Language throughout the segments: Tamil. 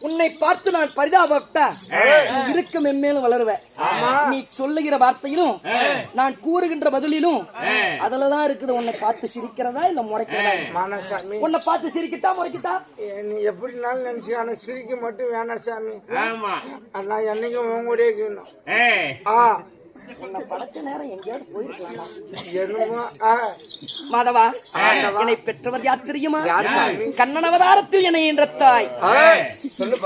உன்னை பார்த்து நான் பரிதாபப்பட்ட. இருக்க மென்மேலும் வளருவேன் நீ சொல்லுகிற வார்த்தையிலும் நான் கூறுகின்ற பதிலிலும் அதுலதான் இருக்குது உன்னை பார்த்து சிரிக்கிறதா இல்ல முறைக்கிறதா? மானசாமி உன்னை பார்த்து சிரிக்கட்டா முறைக்கிட்டா? நீ எப்படினாலும் நினைச்சு ஆனா சிரிக்க மட்டும் வேணாம் சாமி. ஆமா. அண்ணா என்னைக்கும் உங்களுடைய உன்னை படைச்ச நேரம் எங்கேயாவது போயிருக்கலாம்? என்னமோ ஆ. மாதவா என்னை பெற்றவர் யார் தெரியுமா? கண்ணன் அவதாரத்தில் என்னை என்ற தாய் சொல்லு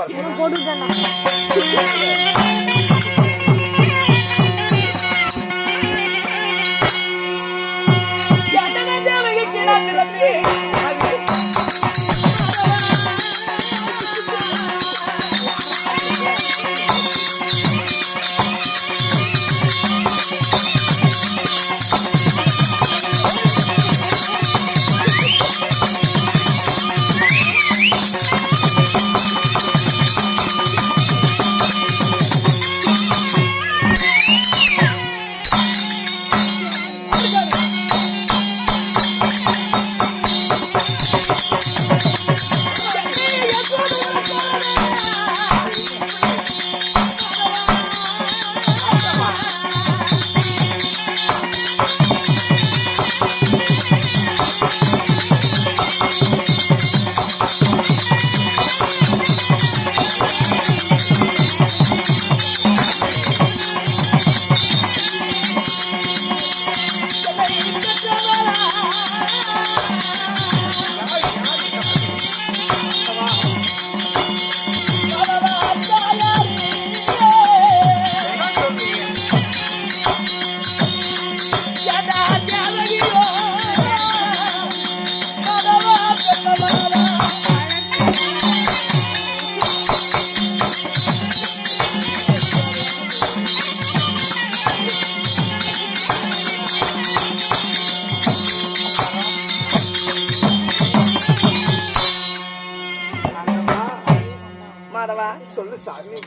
மாதவா? சொல்லு சாமி.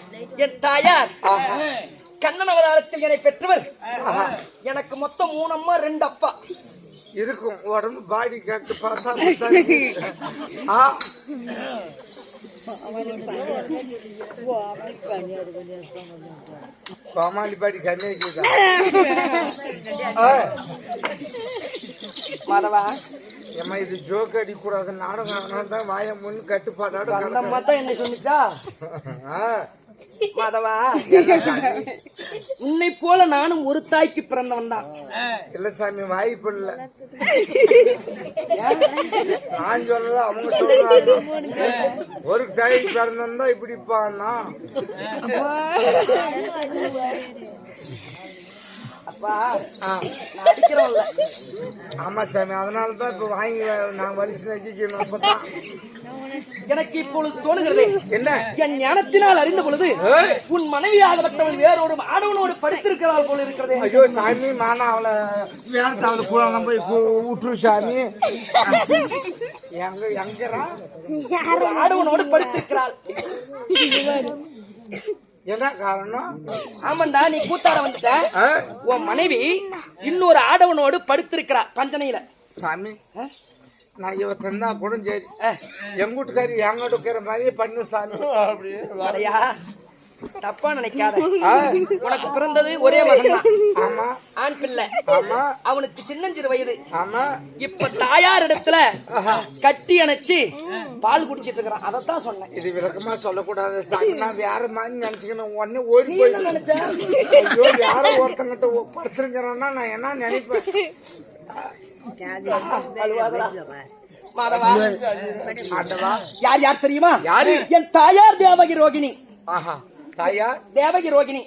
என் தாயார் கண்ணன் அவதாரத்தில் என்னை பெற்றவர். எனக்கு மொத்தம் மூணு அம்மா ரெண்டு அப்பா இருக்கும் உடம்பு பாடி கேட்டு பார்த்தா கம்மியா இருக்குதா ஆ, மாதவா ஏம்மா இது ஜோக் அடிக்கூடாது நாடகம் தான் வாய முன் கட்டுப்பாடோட அந்த என்னை சொன்னிச்சா மாதவா உன்னை போல நானும் ஒரு தாய்க்கு பிறந்தவன் தான். இல்ல சாமி வாய்ப்பு இல்ல நான் சொல்லல அவங்க சொல்றாங்க. ஒரு தாய்க்கு பிறந்திருந்தா இப்படி பான்னா ஆமா சாமி அதனால தான் இப்ப வாங்கி நான் வலிச்சு அப்பதான் எனக்கு இப்பொழுது தோணுகிறது என்ன? என் ஞானத்தினால் அறிந்த பொழுது உன் மனைவியாகப்பட்டவள் வேறொரு ஆடவனோடு படித்திருக்கிறாள் போல இருக்கிறதே. ஐயோ சாமி மானா அவளை வேண்டாவது கூட போய் விட்டுரு சாமி. எங்க எங்கரா ஆடவனோடு படித்திருக்கிறாள். என்ன காரணம்? ஆமாண்டா நீ கூத்தாட வந்துட்ட? உன் மனைவி இன்னொரு ஆடவனோடு படுத்திருக்கிறா பஞ்சனையில. சாமி நான் இவ தந்தா கூட சரி. எங்க வீட்டுக்காரி என் மாதிரியே பண்ணு சாமி அடையா தப்பா நினைக்காத. உனக்கு பிறந்தது ஒரே மகன் தான் ஆமா. ஆண் பிள்ளை. ஆமா. அவனுக்கு சின்னஞ்சிறு வயது. ஆமா. இப்ப தாயார் இடத்துல கட்டி அணைச்சு பால் குடிச்சிட்டு இருக்கிறான். அதத்தான் சொன்னேன். இது விளக்கமா சொல்லக்கூடாது. நான் வேற மாதிரி நினைச்சுக்கணும். உடனே ஓடி நீ போய் என்ன நினைச்ச? ஐயோ யாரோ ஒருத்தங்கிட்ட படுத்துருங்கிறோன்னா நான் என்ன நினைப்பேன். மாதவா யார் யார் தெரியுமா? யாரு? என் தாயார் தேவகி ரோகிணி. ஆஹா தாயா தேவகி ரோகிணி.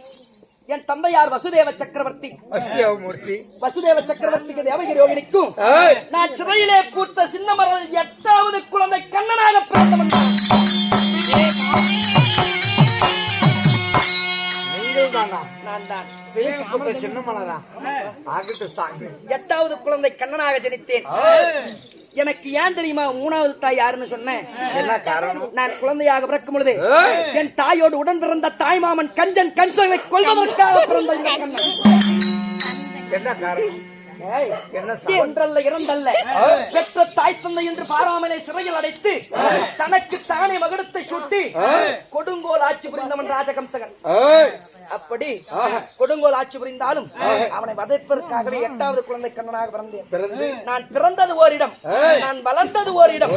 என் தந்தையார் வசுதேவ சக்கரவர்த்தி. வசுதேவமூர்த்தி. வசுதேவ சக்கரவர்த்திக்கு தேவகி ரோகிணிக்கும் ஏய், நான் சிறையிலே பூத்த சின்ன மரம் எட்டாவது குழந்தை கண்ணனாக பிறந்தவன் சின்ன மலரா ஆகட்டும் சாமி. எட்டாவது குழந்தை கண்ணனாக ஜனித்தேன். எனக்கு ஏன் தெரியுமா மூணாவது தாய் யாருன்னு சொன்னேன் நான் குழந்தையாக பிறக்கும் பொழுது. என் தாயோடு உடன் பிறந்த தாய் மாமன் கஞ்சன் கஞ்சனை கொல்வதற்காக பிறந்த. என்ன காரணம் ஒன்றல்ல இரண்டல்ல. பெற்ற தாய் தந்தை என்று பாராமலே சிறையில் அடைத்து தனக்கு தானே மகுடத்தை சுட்டி கொடுங்கோல் ஆட்சி புரிந்தவன் ராஜகம்சகன். அப்படி கொடுங்கோல் ஆட்சி புரிந்தாலும் அவனை வதைப்பதற்காகவே எட்டாவது குழந்தை கண்ணனாக பிறந்தேன். பிறந்து. நான் பிறந்தது ஓரிடம். நான் வளர்ந்தது ஓரிடம்.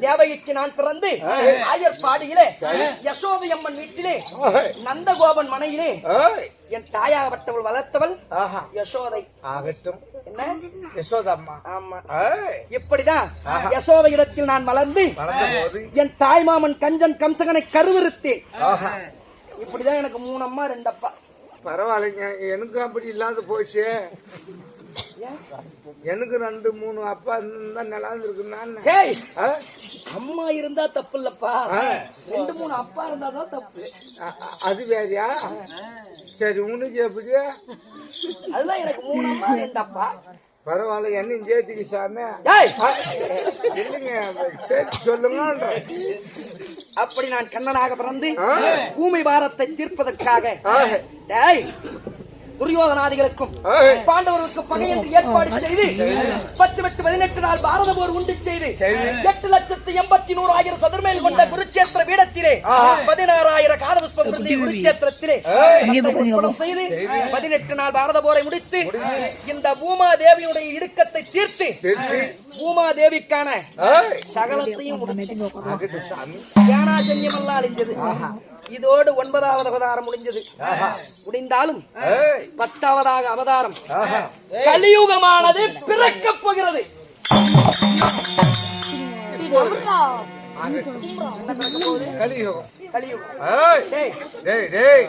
தேவகிக்கு நான் பிறந்து ஆயர்பாடியிலே யசோதை அம்மன் வீட்டிலே நந்தகோபன் மனையிலே என் தாயாகப்பட்டவள் வளர்த்தவள் ஆஹா. யசோதை. ஆகட்டும். என்ன? யசோதம்மா. ஆமா. இப்படிதான் யசோதை இடத்தில் நான் வளர்ந்து என் தாய்மாமன் கஞ்சன் கம்சகனை கருவிருத்தேன் ஆஹா. இப்படிதான் எனக்கு மூணு அம்மா ரெண்டு அப்பா. பரவாயில்லைங்க. எனக்கு அப்படி இல்லாத போச்சு. எனக்கு ரெண்டு மூணு அப்பா இருந்தா நல்லா இருக்குன்னு அம்மா இருந்தா தப்பு இல்லப்பா ரெண்டு மூணு அப்பா இருந்தா தான் தப்பு. அது வேறையா? சரி உனக்கு எப்படி அதுதான் எனக்கு மூணு அம்மா ரெண்டு அப்பா. பரவாயில்ல என்னையும் சேர்த்துக்கு சாமி. இல்லைங்க சரி சொல்லுங்க அப்படி நான் கண்ணனாக பிறந்து பூமி பாரத்தை தீர்ப்பதற்காக. துரியோதனாதிகளுக்கும் ஏய். பாண்டவர்களுக்கும் பகை என்று ஏற்பாடு செய்து பத்து எட்டு பதினெட்டு நாள் பாரத போர் உண்டு செய்து எட்டு லட்சத்து எண்பத்தி நூறு ஆயிரம் சதுர்மைல் கொண்ட குருச்சேத்திர பீடத்திலே பதினாறாயிரம் காதபுஷ்பம் குருச்சேத்திரத்திலே செய்து பதினெட்டு நாள் பாரத போரை முடித்து. இந்த பூமா தேவியுடைய இடுக்கத்தை தீர்த்து பூமா தேவிக்கான சகலத்தையும் ஞானாசன்யம் எல்லாம் அழிஞ்சது. இதோடு ஒன்பதாவது அவதாரம் முடிஞ்சது. முடிந்தாலும் ஏய், பத்தாவதாக அவதாரம். கலியுகமானது பிறக்கப் போகிறது. கலியுகம். கலியுகம். ஏய், டேய், டேய் டேய்.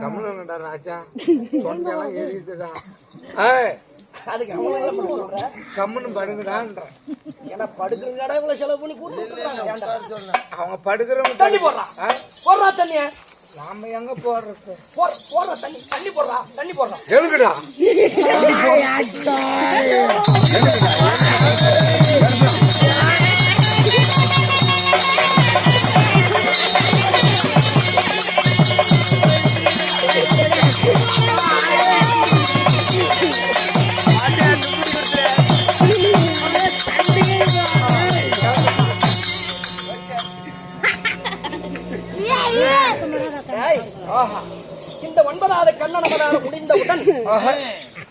கமலங்கடா ராஜா. தொண்டெல்லாம் எரியுதுடா. அதுக்கு சொல்ற? கம்முன்னு படுங்கடான்ற. ஏன்னா படுக்கிறதுக்காடா இவ்வளவு செலவு பண்ணி கூட்டு? அவங்க படுக்கிறவங்க தண்ணி போடுறான் போடுறா தண்ணிய. நாம எங்க போடுறது போடுறா தண்ணி. தண்ணி போடுறா. தண்ணி போடுறா. எழுதுடா.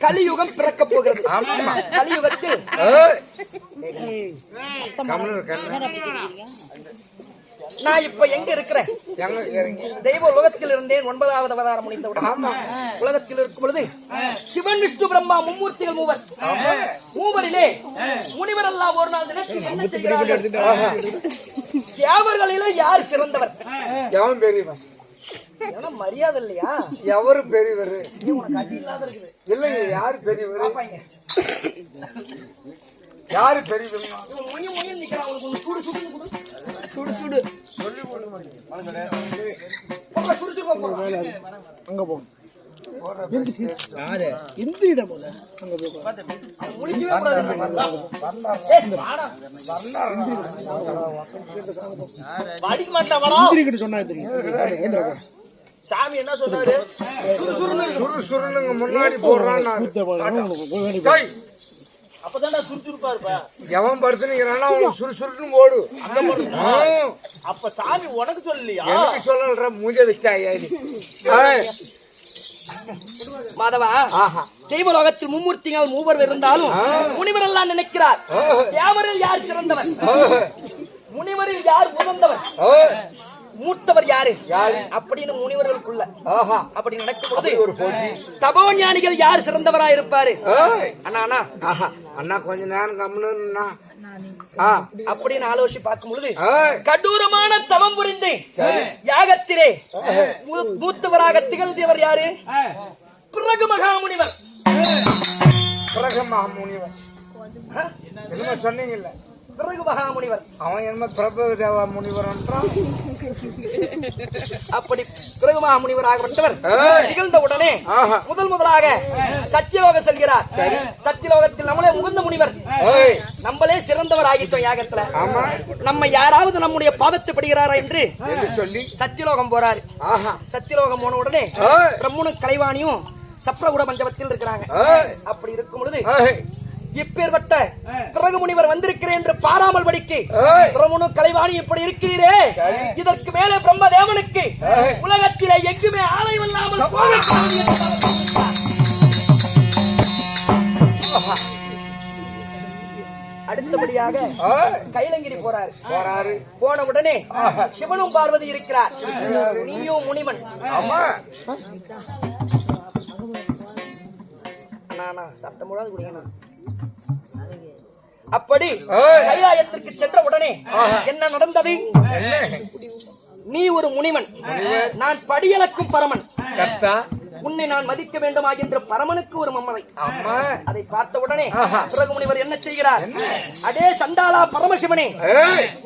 கலியுகம் பிறக்கப் போகிறது. ஆமா. கலியுகத்தில். நான் இப்ப எங்க இருக்கிறேன்? தெய்வ உலகத்தில் இருந்தேன். ஒன்பதாவது அவதாரம் முடிந்தவுடன் உலகத்தில் இருக்கும் பொழுது சிவன் விஷ்ணு பிரம்மா மும்மூர்த்திகள் மூவர். மூவரிலே முனிவர் எல்லாம் ஒரு நாள் நினைத்து என்ன செய்கிறார்கள்? தேவர்களிலே யார் சிறந்தவர்? எவன் பெரியவன் ஏன்னா மரியாதை இல்லையா? எவரு பெரியவர்? இல்லைங்க யாரு பெரியவர்? யாரு பெரியவர்? சுடு சுடு கொடு. சுடு சுடு. போங்க, சுடு சுடு போங்க. அவன் முழிக்கவே கூடாது. சாமி என்ன சொன்னாரு சுரு சுருனுங்க முன்னாடி போடுறான் நான். டேய், அப்பதான்டா சுறுசுறுப்பா இருப்ப எவன் படுத்துனுங்கிறானா அவன் சுறுசுறுன்னு ஓடு அப்ப சாமி உனக்கு சொல்லலையா எனக்கு சொல்லன்ற மூஞ்ச வச்சாயா மாதவா ஆஹா. தெய்வ லோகத்தில் மும்மூர்த்திகள் மூவர் இருந்தாலும் முனிவர் எல்லாம் நினைக்கிறார். தேவரில் யார் சிறந்தவர்? முனிவரில் யார் உகந்தவர்? மூத்தவர் யாரு? அப்படின்னு முனிவர்களுக்குள்ள ஆஹா. அப்படி நடக்கும் பொழுது ஒரு போட்டி. தபோஞானிகள் யார் சிறந்தவரா இருப்பாரு? அண்ணா அண்ணா. ஆஹா. அண்ணா கொஞ்ச நேரம் கம்முன்னு ஆ. அப்படின்னு ஆலோசி பார்க்கும் பொழுது கடூரமான தவம் புரிந்து யாகத்திலே மூத்தவராக திகழ்ந்தவர் யாரு? பிறகு மகாமுனிவர். முனிவன் என்னமோ சொன்னீங்கல்ல? பிறகு மகாமுனிவர். அவன் என்னமோ பிரபு தேவா முனிவரன்றான் அப்படி பிறகு மகாமுனிவர் ஆகப்பட்டவர். நிகழ்ந்த உடனே. முதல் முதலாக சத்தியலோகம் செல்கிறார். சத்தியலோகத்தில் நம்மளே முகுந்த முனிவர். ஏய், நம்மளே சிறந்தவர் ஆகிட்டோம் யாகத்துல. ஆமா. நம்ம யாராவது நம்முடைய பாதத்தை படுகிறாரா என்று என்று சொல்லி. சத்தியலோகம் போறாரு. ஆஹா. சத்தியலோகம் போன உடனே பிரம்முனும் கலைவாணியும் சப்ரகுட மண்டபத்தில் இருக்கிறாங்க. அப்படி இருக்கும் பொழுது இப்பேற்பட்ட பிறகு முனிவர் வந்திருக்கிறேன் என்று பாராமல் படிக்கு. பிரமுனு கலைவாணி இப்படி இருக்கிறீரே. இதற்கு மேலே பிரம்ம தேவனுக்கு உலகத்திலே எங்குமே ஆலயம் இல்லாமல். அடுத்தபடியாக கைலங்கிரி போறாரு. போறாரு. போன உடனே சிவனும் பார்வதி இருக்கிறார். நீயும் முனிவன். ஆமா. நானா சத்தம் முழாது குடிக்கணும் அப்படி. கைலாயத்திற்கு சென்ற உடனே என்ன நடந்தது? நீ ஒரு முனிவன். நான் படியளக்கும் பரமன். கத்தா உன்னை நான் மதிக்க வேண்டுமா என்று பரமனுக்கு ஒரு மம்மதை அதை பார்த்த உடனே பிறகு முனிவர் என்ன செய்கிறார்? அடே சண்டாளா பரமசிவனே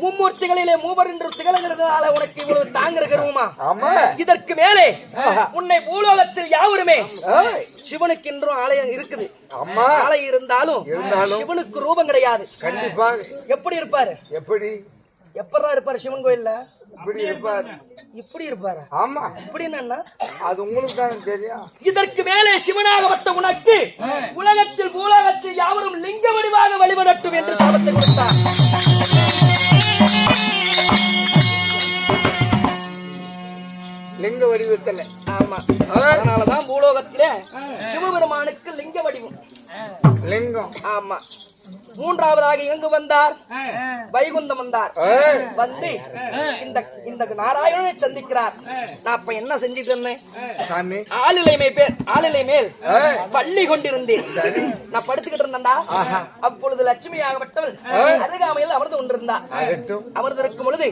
மும்மூர்த்திகளிலே மூவர் என்று திகழ்கிறதுனால உனக்கு இவ்வளவு ஆமா. இதற்கு மேலே உன்னை பூலோகத்தில் யாவருமே சிவனுக்கு என்றும் ஆலயம் இருக்குது. அம்மா ஆலயம் இருந்தாலும். சிவனுக்கு ரூபம் கிடையாது. கண்டிப்பாக எப்படி இருப்பாரு? எப்படி? எப்படா இருப்பாரு சிவன் கோயில்ல? இப்படி இருப்பார். இப்படி இருப்பாரு? ஆமா. இப்படி என்னன்னா? அது உங்களுக்கு தானே தெரியும். இதற்கு மேலே சிவனாகப்பட்ட உனக்கு உலகத்தில் பூலோகத்தில் யாவரும் லிங்க வடிவாக வழிபடட்டும் என்று சாபத்தை கொடுத்தார். லிங்க வடிவத்துல. ஆமா. அதனாலதான் பூலோகத்திலே சிவபெருமானுக்கு லிங்க வடிவம். லிங்கம். ஆமா. மூன்றாவதாக எங்கு வந்தார்? வைகுந்தம் வந்தார். வந்து இந்த இந்த நாராயணனை சந்திக்கிறார். நான் அப்ப என்ன செஞ்சிட்டு இருந்தேன்? சாமி. ஆளிலை மேல் பேர் ஆளிலை மேல் பள்ளி கொண்டிருந்தேன். நான் படுத்துக்கிட்டு இருந்தேன்டா. அப்பொழுது லட்சுமி ஆகப்பட்டவள் அருகாமையில் அமர்ந்து கொண்டிருந்தார் ஆகட்டும் அமர்ந்திருக்கும் பொழுது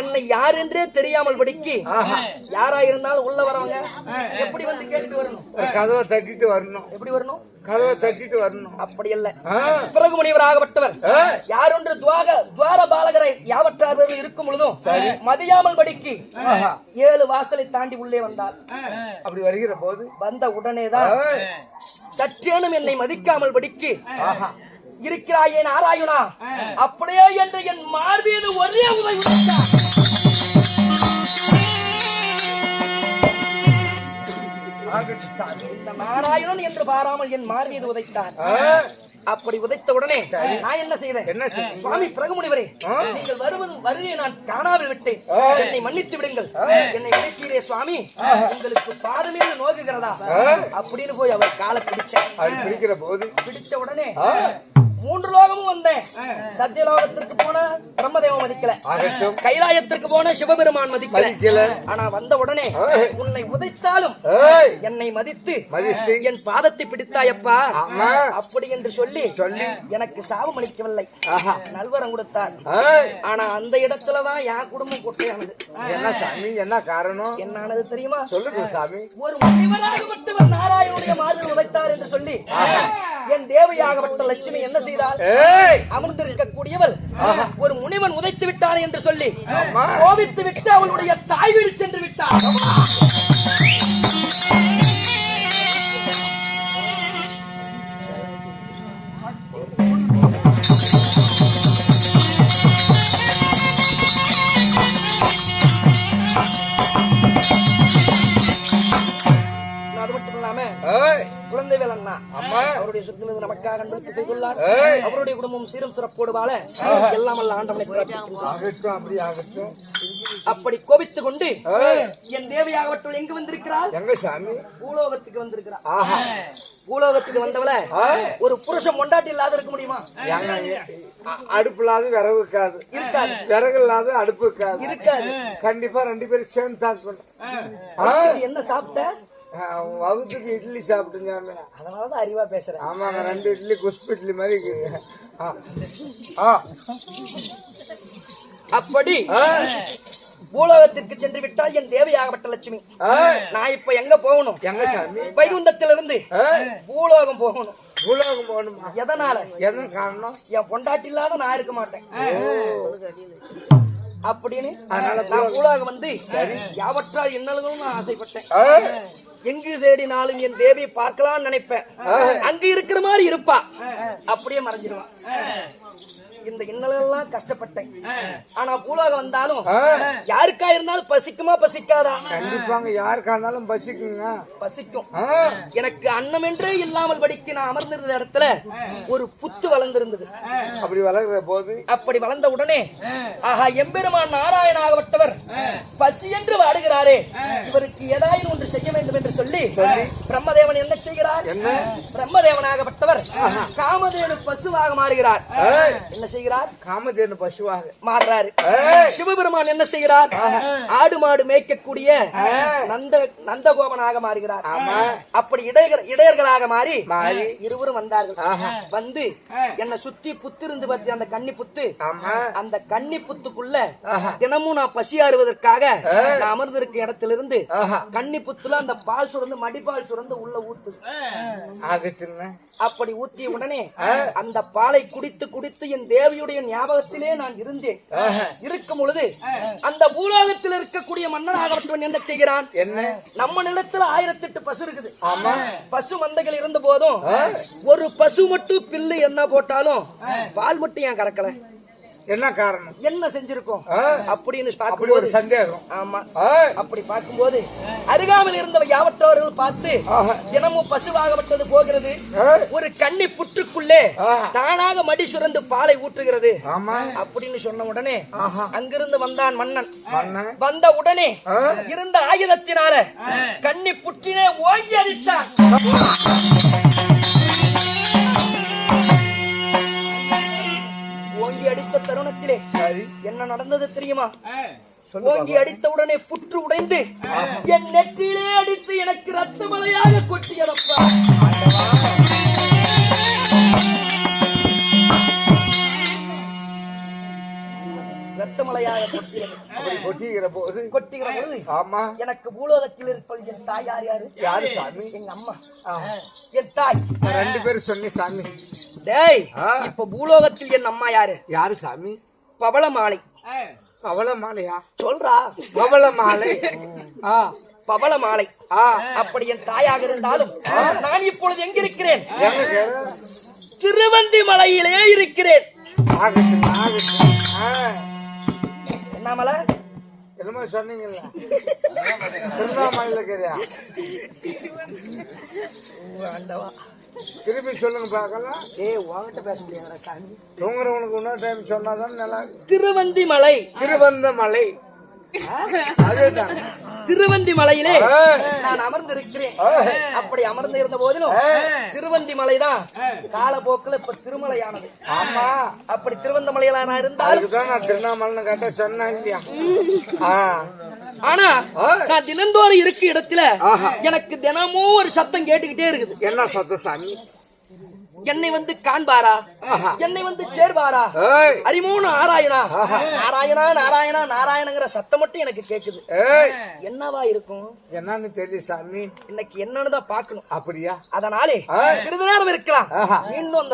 என்னை யார் என்றே தெரியாமல் படிக்கு யாரா இருந்தாலும் உள்ள வரவங்க எப்படி வந்து கேட்டு வரணும்? கதவை தட்டிட்டு வரணும். எப்படி வரணும்? கதவை தட்டிட்டு வரணும். அப்படி அல்ல ஆ, பிறகு முனிவராகப்பட்டவர். யாரொன்று துவாக துவார பாலகரை யாவற்றார்கள் இருக்கும் பொழுதும் மதியாமல் படிக்கு. ஏழு வாசலை தாண்டி உள்ளே வந்தார். அப்படி வருகிற போது? வந்த உடனேதான் சற்றேனும் என்னை மதிக்காமல் படிக்கு. இருக்கிறாயே நாராயணா அப்படியே என்று என் மார்பீது ஒரே உதவி நாராயணன் என்று பாராமல் என் மார்பீது உதைத்தார் அப்படி உதைத்த உடனே நான் என்ன செய்தேன்? என்ன? சுவாமி பிரகமுனிவரே நீங்கள் வருவது வருகையை நான் காணாமல் விட்டேன். என்னை மன்னித்து விடுங்கள். என்னை உதைத்தீரே சுவாமி. உங்களுக்கு பாதமே நோக்குகிறதா? அப்படின்னு போய் அவர் காலை பிடிச்சேன் பிடிக்கிற போது? பிடிச்ச உடனே மூன்று லோகமும் வந்தேன். சத்தியலோகத்திற்கு போன பிரம்மதேவன் மதிக்கல. கைலாயத்திற்கு போன சிவபெருமான் மதிக்கல. ஆனா வந்த உடனே உன்னை உதைத்தாலும் என்னை மதித்து. என் பாதத்தை பிடித்தாயப்பா. அப்படி என்று சொல்லி சொல்லி. எனக்கு சாபம் அளிக்கவில்லை. நல்வரம் கொடுத்தார். ஆனா அந்த இடத்துலதான் என் குடும்பம் கொட்டையானது. என்ன சாமி? என்ன காரணம்? என்னானது தெரியுமா? சொல்லுங்க சாமி. ஒரு முனிவராகப்பட்டவர் நாராயணுடைய மாதிரி உதைத்தார் என்று சொல்லி. என் தேவையாகப்பட்ட லட்சுமி என்ன செய்தால் அமர்ந்திருக்கக்கூடியவள் ஒரு முனிவன் உதைத்து விட்டார் என்று சொல்லி கோபித்து விட்டு அவளுடைய தாய் வீடு சென்று விட்டார் குழந்தை வேலண்ணா. அம்மா அவருடைய சொத்திலிருந்து நமக்காக அன்பளிப்பு செய்துள்ளார். அவருடைய குடும்பம் சீரும் சிறப்போடு வாழ எல்லாம் அல்ல ஆண்டவனை. ஆகட்டும் அப்படி ஆகட்டும். அப்படி கொண்டு என் தேவையாகப்பட்டவள் எங்கு வந்திருக்கிறாள்? எங்க சாமி? பூலோகத்துக்கு வந்திருக்கிறாள். ஆஹா. பூலோகத்துக்கு வந்தவள ஒரு புருஷன் பொண்டாட்டி இல்லாத இருக்க முடியுமா? அடுப்பு இல்லாத விறகு இருக்காது. இருக்காது. விறகு இல்லாத அடுப்பு இருக்காது. இருக்காது. கண்டிப்பா ரெண்டு பேரும் சேர்ந்து அடுத்தது என்ன சாப்பிட்ட? வகுத்துக்கு இட்லி சாப்பிட்டுங்க அதனாலதான் அறிவா பேசுறேன். ஆமாங்க ரெண்டு இட்லி குஸ்பு இட்லி மாதிரி. அப்படி. பூலோகத்திற்கு சென்று விட்டால் என் தேவையாகப்பட்ட லட்சுமி. நான் இப்ப எங்க போகணும்? எங்க சாமி? வைகுந்தத்திலிருந்து பூலோகம் போகணும். பூலோகம் போகணுமா? எதனால? எதன் காரணம்? என் பொண்டாட்டி இல்லாத நான் இருக்க மாட்டேன். அப்படின்னு அதனால நான் பூலோகம். வந்து யாவற்றால் என்னளும் நான் ஆசைப்பட்டேன். எங்கு தேடினாலும் என் தேவியை பார்க்கலாம்னு நினைப்பேன். அங்க இருக்கிற மாதிரி இருப்பா. அப்படியே மறைஞ்சிருவான் இந்த இன்னலெல்லாம் கஷ்டப்பட்டேன். ஆனா பூலோகம் வந்தாலும் யாருக்கா இருந்தாலும் பசிக்குமா பசிக்காதா? கண்டிப்பாங்க யாருக்கா இருந்தாலும் பசிக்குங்க. பசிக்கும். எனக்கு அன்னம் என்றே இல்லாமல் படிக்க நான் அமர்ந்திருந்த இடத்துல ஒரு புத்து வளர்ந்திருந்தது. அப்படி வளர்கிற போது? அப்படி வளர்ந்த உடனே ஆஹா எம்பெருமான் நாராயணாகப்பட்டவர் பசி என்று வாடுகிறாரே. இவருக்கு ஏதாயும் ஒன்று செய்ய வேண்டும் என்று சொல்லி பிரம்மதேவன் என்ன செய்கிறார்? என்ன? பிரம்மதேவனாகப்பட்டவர் காமதேனு பசுவாக மாறுகிறார். என்ன செய்கிறார்? காமதேனு பசுவாக. மாறுறாரு. சிவபெருமான் என்ன செய்கிறார்? ஆடு மாடு மேய்க்கக்கூடிய நந்த நந்தகோபனாக மாறுகிறார். அப்படி இடையர் இடையர்களாக மாறி. இருவரும் வந்தார்கள். வந்து என்னை சுத்தி புத்து இருந்து பத்தி அந்த கன்னி புத்து ஆமா. அந்த கன்னி புத்துக்குள்ள தினமும் நான் பசி ஆறுவதற்காக நான் அமர்ந்திருக்க இடத்திலிருந்து கன்னி புத்துல அந்த பால் சுரந்து மடிப்பால் சுரந்து உள்ள ஊத்து. அப்படி ஊத்திய உடனே அந்த பாலை குடித்து குடித்து என் தேவியுடைய ஞாபகத்திலே நான் இருந்தேன். இருக்கும் பொழுது அந்த பூலோகத்தில் இருக்கக்கூடிய மன்னனாகப்பட்டவன் என்ன செய்கிறான்? என்ன? நம்ம நிலத்துல ஆயிரத்தி எட்டு பசு இருக்குது. பசு மந்தைகள் இருந்த போதும் ஒரு பசு மட்டும் பில்லு என்ன போட்டாலும் பால் மட்டும் ஏன் கறக்கல? என்ன காரணம்? என்ன செஞ்சிருக்கோம். அப்படின்னு அப்படி பார்க்கும்போது ஒரு சந்தேகம். ஆமா. அப்படி பார்க்கும்போது அருகாமல் இருந்த யாவற்றவர்கள் பார்த்து. தினமும் பசுவாகப்பட்டது போகிறது. ஒரு கன்னி புற்றுக்குள்ளே. தானாக மடி சுரந்து பாலை ஊற்றுகிறது. ஆமா. அப்படின்னு சொன்ன உடனே அங்கிருந்து வந்தான் மன்னன். வந்த உடனே. இருந்த ஆயுதத்தினால கன்னி புற்றினே ஓங்கி அடித்தான். ஓங்கி அடித்த தருணத்திலே என்ன நடந்தது தெரியுமா? ஓங்கி அடித்த உடனே புற்று உடைந்து என் நெற்றிலே அடித்து எனக்கு ரத்த மலையாக கொட்டியதப்பா ரத்த மலையாக கொட்டியது அப்படி கொட்டிக்கிற போது கொட்டுகிற பொழுது ஆமா. எனக்கு பூலோகத்தில் இருப்பது என் தாய் யார்? யாரு? யாரு சாமி. எங்க அம்மா. என் தாய். ரெண்டு பேரும் சொன்னி சாமி. டேய். இப்ப பூலோகத்தில் என் அம்மா யாரு? யாரு சாமி? பவள மாலை பவள மாலையா சொல்றா. பவள மாலை ஆ பவள மாலை ஆ. அப்படி என் தாயாக இருந்தாலும் நான் இப்பொழுது எங்க? இருக்கிறேன். திருவந்தி மலையிலே இருக்கிறேன் ஆகட்டும் ஆகட்டும் ஆ, என்ன மலை என்னமோ சொன்னீங்கல்ல? திருவண்ணாமலையில இருக்கிறியா? திருப்பி சொல்லுங்க பார்க்கலாம். ஏய் உன்கிட்ட பேச முடியாதா சாமி. தூங்குறவனுக்கு இன்னொரு டைம் சொன்னாதான் நல்லா. திருவந்தி திருவந்தி மலையிலே. நான் அமர்ந்திருக்கிறேன். அப்படி அமர்ந்து இருந்த போதிலும் திருவந்தி மலைதான் காலப்போக்கில் இப்ப திருமலையானது. ஆமா. அப்படி திருவந்த மலையில நான் அதுக்குதான் நான் திருவண்ணாமலைன்னு கேட்ட சொன்னேன் இல்லையா? ஆனா. நான் தினந்தோறும் இருக்க இடத்துல. எனக்கு தினமும் ஒரு சத்தம் கேட்டுக்கிட்டே இருக்குது. என்ன சத்த சாமி? என்னை வந்து காண்பாரா. என்னை வந்து சேர்வாரா? அறிமோன நாராயணா. நாராயணா நாராயணா நாராயணங்கிற சத்தம் மட்டும் எனக்கு கேக்குது. என்னவா இருக்கும்? என்னன்னு தெரியும் சாமி. இன்னைக்கு என்னன்னு தான் பார்க்கணும். அப்படியா? அதனாலே. சிறிது நேரம் இருக்கலாம். இன்னும் அந்த